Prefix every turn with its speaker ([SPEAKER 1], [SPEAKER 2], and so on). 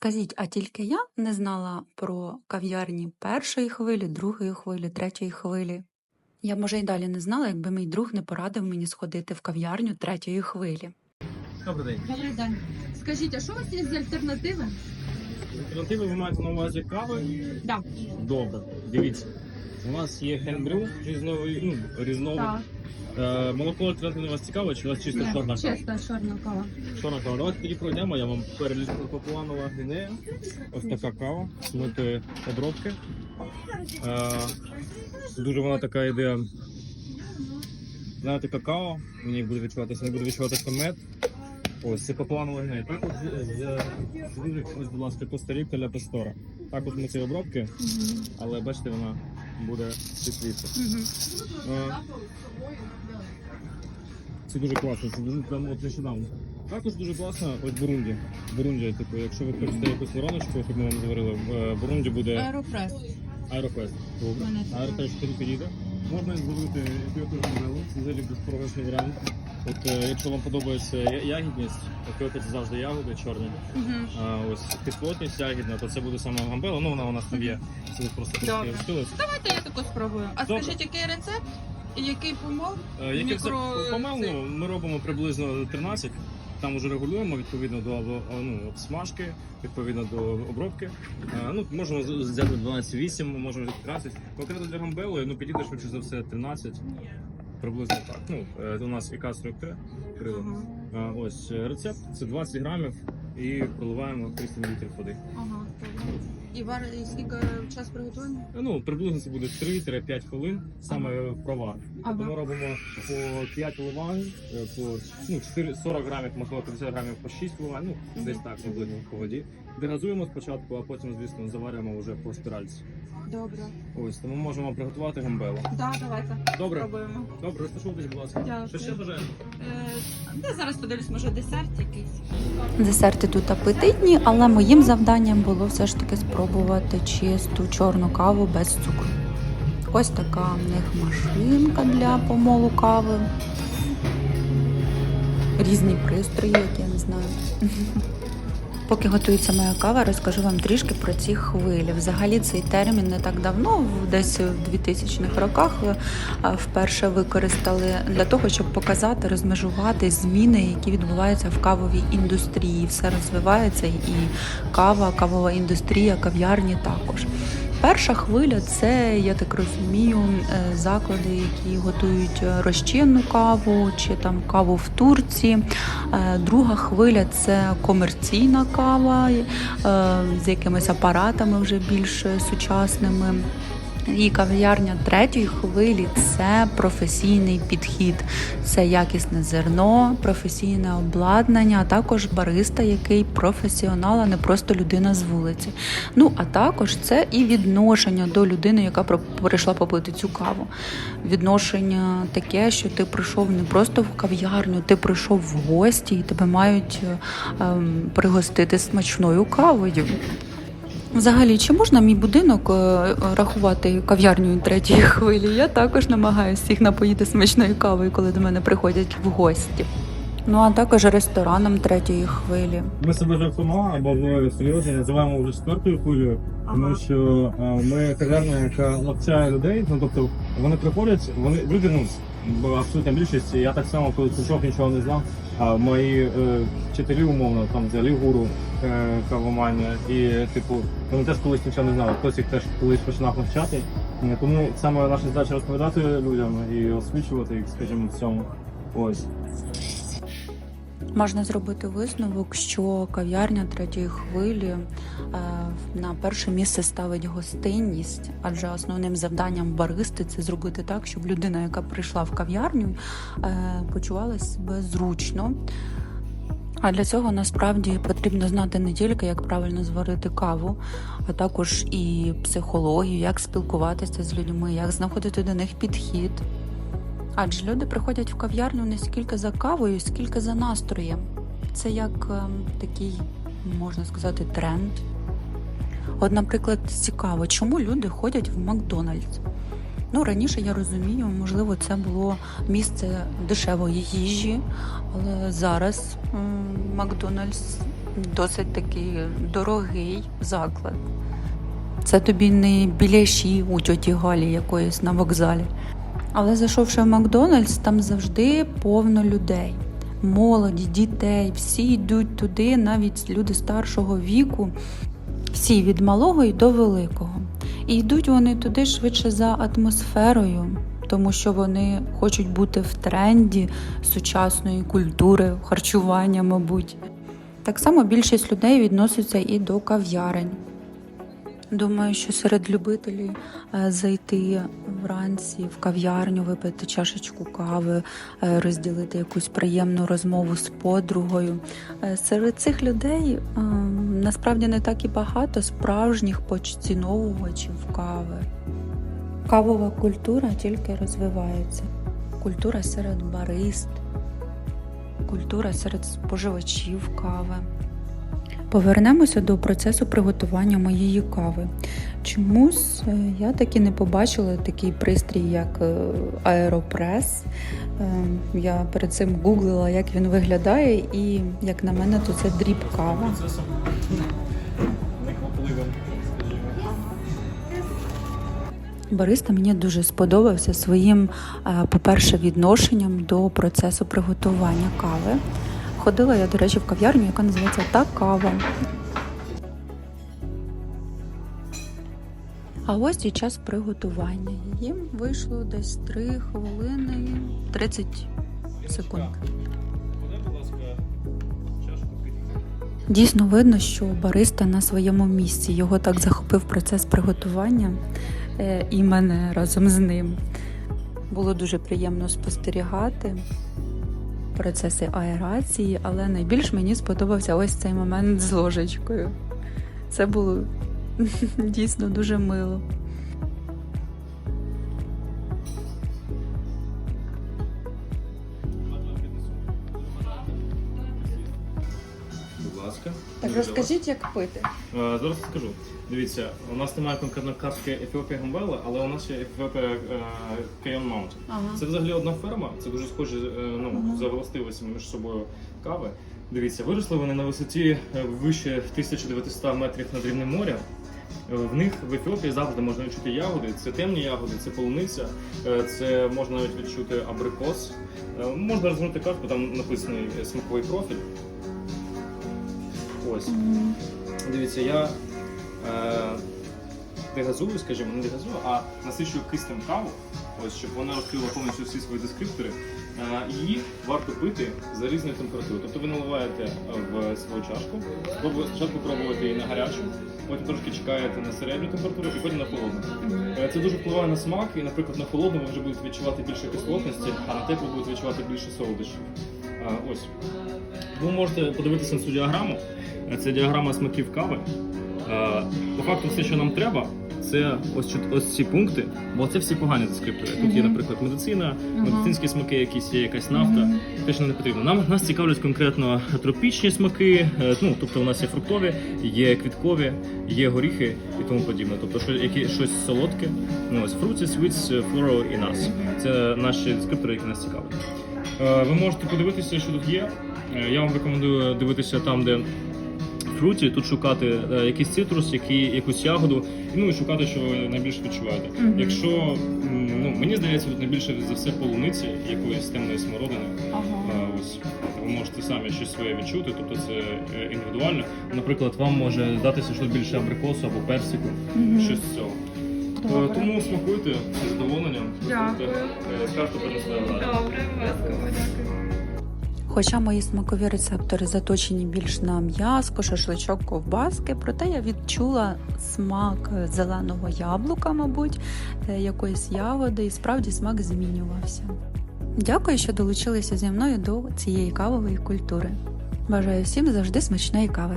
[SPEAKER 1] Скажіть, а тільки я не знала про кав'ярні першої хвилі, другої хвилі, третьої хвилі. Я, може, й далі не знала, якби мій друг не порадив мені сходити в кав'ярню третьої хвилі.
[SPEAKER 2] Добрий день.
[SPEAKER 3] Добрий день. Скажіть, а що у вас є з альтернативи?
[SPEAKER 2] Альтернативи ви маєте на увазі кави?
[SPEAKER 3] Да.
[SPEAKER 2] Добре. Дивіться. У нас є хендбрю різновий, ну, різновий.
[SPEAKER 3] Так.
[SPEAKER 2] Е, молоко альтернативне вас цікаво, чи у вас чисто чорна кава?
[SPEAKER 3] Чисто чорна кава.
[SPEAKER 2] Чорна кава. Давайте тоді пройдемо, я вам перелічу Папуанова гвінея. Ось така кава, смити обробки. Е, дуже вона така йде. Знаєте, какао, в ній буде відчуватися, не буде відчуватися мед. Ось це Папуанова гвінея. Також з- з- з- ось, будь ласка, Коста-Ріка для Пестора. Також ми ці обробки, але бачите, вона буде світліша. Е, Це дуже класно, це дуже прямо от нещодавно. Також дуже класно, ось Бурунді. Бурунді, типу, якщо ви хочете якусь вороночку, як ми вам говорили, в Бурунді буде
[SPEAKER 3] Аеропрес.
[SPEAKER 2] Аеропест. Добре. Аеропест тобі підійде. Можна зробити якусь моделу, взагалі безпорожній варіант. От е, якщо вам подобається я- ягідність, то це завжди ягоди чорні.
[SPEAKER 3] Угу.
[SPEAKER 2] А ось кислотність ягідна, то це буде саме гамбела. Ну вона у нас там є. Це просто трошки
[SPEAKER 3] Добре.
[SPEAKER 2] вчилась.
[SPEAKER 3] Давайте я таку спробую. А
[SPEAKER 2] Добре.
[SPEAKER 3] скажіть, який рецепт і який помол?
[SPEAKER 2] Е,
[SPEAKER 3] Мікро-
[SPEAKER 2] помел,
[SPEAKER 3] це-
[SPEAKER 2] ну, ми робимо приблизно 13. Там вже регулюємо відповідно до або, ну, обсмажки, відповідно до обробки. Е, Ну, можемо з- взяти 12,8, можемо взяти 13. Конкретно для гамбели, ну підійде швидше за все 13. Приблизно так. Ну, е, у нас ІК 43 крило.
[SPEAKER 3] Ага.
[SPEAKER 2] Ось е, рецепт це 20 грамів і проливаємо 300 мл води.
[SPEAKER 3] Ага. І вар і скільки час приготування?
[SPEAKER 2] Е, Ну, приблизно це буде 3-5 хвилин, саме в провар.
[SPEAKER 3] Ага.
[SPEAKER 2] Тобто ми робимо по 5 ливань, по ну, 4, 40 грамів, можливо 50 грамів по 6 ливань, ну
[SPEAKER 3] Мгм.
[SPEAKER 2] десь так приблизно по воді. Дегазуємо спочатку, а потім, звісно, заварюємо вже по спіральці.
[SPEAKER 3] Добре.
[SPEAKER 2] Ось, тому можемо приготувати гамбелу.
[SPEAKER 3] Да, давайте.
[SPEAKER 2] Добре,
[SPEAKER 3] Спробуємо.
[SPEAKER 2] добре, розташуйтесь, будь ласка.
[SPEAKER 3] Дякую.
[SPEAKER 2] Що ще бажаємо?
[SPEAKER 3] Е, зараз подивлюсь, може десерт якийсь.
[SPEAKER 1] Десерти тут апетитні, але моїм завданням було все ж таки спробувати чисту чорну каву без цукру. Ось така в них машинка для помолу кави. Різні пристрої, які я не знаю. Поки готується моя кава, розкажу вам трішки про ці хвилі. Взагалі цей термін не так давно, десь в 2000-х роках, е, вперше використали для того, щоб показати, розмежувати зміни, які відбуваються в кавовій індустрії. Все розвивається і кава, кавова індустрія, кав'ярні також. Перша хвиля це, я так розумію, е, заклади, які готують е, розчинну каву чи там каву в турці. Е, Друга хвиля це комерційна кава з якимись апаратами вже більш сучасними. І кав'ярня третьої хвилі це професійний підхід, це якісне зерно, професійне обладнання, а також бариста, який професіонал, а не просто людина з вулиці. Ну а також це і відношення до людини, яка прийшла попити цю каву. Відношення таке, що ти прийшов не просто в кав'ярню, ти прийшов в гості і тебе мають ем, пригостити смачною кавою. Взагалі, чи можна мій будинок е, рахувати кав'ярнею третьої хвилі? Я також намагаюся їх напоїти смачною кавою, коли до мене приходять в гості. Ну а також рестораном третьої хвилі.
[SPEAKER 2] Ми себе жартома або в серйозі називаємо вже четвертою хвилею, тому що е, ми кав'ярня, яка навчає людей. Ну тобто вони приходять, вони люди, ну бо абсолютна більшість. Я так само, коли прийшов, нічого не знав. А мої е, вчителі умовно там взяли гуру е, кавоманія, і типу вони теж колись нічого не знали. Хтось їх теж колись починав навчати. Е, Тому саме наша задача розповідати людям і освічувати їх, скажімо, в цьому. Ось.
[SPEAKER 1] Можна зробити висновок, що кав'ярня третьої хвилі е, на перше місце ставить гостинність, адже основним завданням баристи це зробити так, щоб людина, яка прийшла в кав'ярню, е, почувалася себе зручно. А для цього насправді потрібно знати не тільки, як правильно зварити каву, а також і психологію, як спілкуватися з людьми, як знаходити до них підхід. Адже люди приходять в кав'ярню не скільки за кавою, скільки за настроєм. Це як ем, такий, можна сказати, тренд. От, наприклад, цікаво, чому люди ходять в Макдональдс? Ну, раніше я розумію, можливо, це було місце дешевої їжі, але зараз Макдональдс досить такий дорогий заклад. Це тобі не біляші у тьоті Галі якоїсь на вокзалі. Але зайшовши в Макдональдс, там завжди повно людей. Молоді, дітей, всі йдуть туди, навіть люди старшого віку, всі від малого і до великого. І йдуть вони туди швидше за атмосферою, тому що вони хочуть бути в тренді сучасної культури, харчування, мабуть. Так само більшість людей відноситься і до кав'ярень. Думаю, що серед любителів е, зайти вранці в кав'ярню, випити чашечку кави, е, розділити якусь приємну розмову з подругою. Е, Серед цих людей насправді не так і багато справжніх поціновувачів кави. Кавова культура тільки розвивається. Культура серед барист, культура серед споживачів кави. Повернемося до процесу приготування моєї кави. Чомусь е, я таки не побачила такий пристрій, як е, аеропрес. Е, Я перед цим гуглила, як він виглядає, і як на мене, то це дріб кава. Бариста мені дуже сподобався своїм, по-перше, відношенням до процесу приготування кави. Ходила я, до речі, в кав'ярню, яка називається та кава. А ось і час приготування. Їм вийшло десь 3 хвилини 30 секунд. Дійсно видно, що бариста на своєму місці. Його так захопив процес приготування е, і мене разом з ним. Було дуже приємно спостерігати процеси аерації, але найбільш мені сподобався ось цей момент з ложечкою. Це було дійсно дуже мило.
[SPEAKER 2] Ласка.
[SPEAKER 3] Так розкажіть, як пити.
[SPEAKER 2] Е, Зараз скажу. Дивіться, у нас немає конкретно картки Ефіопія Гамбела, але у нас є Ефіопія Кейон Маунтін.
[SPEAKER 3] Ага.
[SPEAKER 2] Це взагалі одна ферма, це дуже схожі е, ну,
[SPEAKER 1] Ага.
[SPEAKER 2] за властивостями між собою кави. Дивіться, виросли вони на висоті е, вище 1900 метрів над рівнем моря. Е, В них в Ефіопії завжди можна відчути ягоди. Це темні ягоди, це полуниця, це можна навіть відчути абрикос. Можна розгорнути картку, там написаний смаковий профіль. Ось. Дивіться, я е, дегазую, скажімо, не дегазую, а насичую киснем каву, ось, щоб вона розкрила повністю всі свої дескриптори. Е, її варто пити за різною температурою. Тобто ви наливаєте е, в свою чашку, спочатку пробуєте її на гарячу, потім трошки чекаєте на середню температуру і потім на холодну. Е, Це дуже впливає на смак, і, наприклад, на холодну ви вже будете відчувати більше кислотності, а на теплу будете відчувати більше солодощів. Е, Ось. Ви можете подивитися на цю діаграму. Е, Це діаграма смаків кави. Е, По факту, все, що нам треба, це ось, ось ці пункти, бо це всі погані дескриптори. Тут є, наприклад, медицина, медицинські смаки, якісь є якась нафта. Що не потрібно. Нам нас цікавлять конкретно тропічні смаки. е, Ну тобто, у нас є фруктові, є квіткові, є горіхи і тому подібне. Тобто, що які щось солодке. Ну ось fruity, sweets, floral і нас. Це наші дескриптори, які нас цікавлять. Ви можете подивитися, що тут є. Я вам рекомендую дивитися там, де фруті, тут шукати е, якийсь цитрус, які, якусь ягоду, і, ну і шукати, що ви найбільше відчуваєте.
[SPEAKER 1] Мгм.
[SPEAKER 2] Якщо м, ну мені здається, тут найбільше за все полуниці, якоїсь темної смородини.
[SPEAKER 1] Ага.
[SPEAKER 2] Е, Ось ви можете самі щось своє відчути, тобто це е, індивідуально. Наприклад, вам може здатися, що більше абрикосу або персику,
[SPEAKER 1] Мгм.
[SPEAKER 2] щось з цього. Е,
[SPEAKER 1] Добре.
[SPEAKER 2] Тому смакуйте з задоволенням.
[SPEAKER 3] Дякую.
[SPEAKER 2] Е, Скажете про своє враження.
[SPEAKER 3] Добре, обов'язково дякую.
[SPEAKER 1] Хоча мої смакові рецептори заточені більш на м'яско, шашличок, ковбаски, проте я відчула смак зеленого яблука, мабуть, е, якоїсь ягоди, і справді смак змінювався. Дякую, що долучилися зі мною до цієї кавової культури. Бажаю всім завжди смачної кави.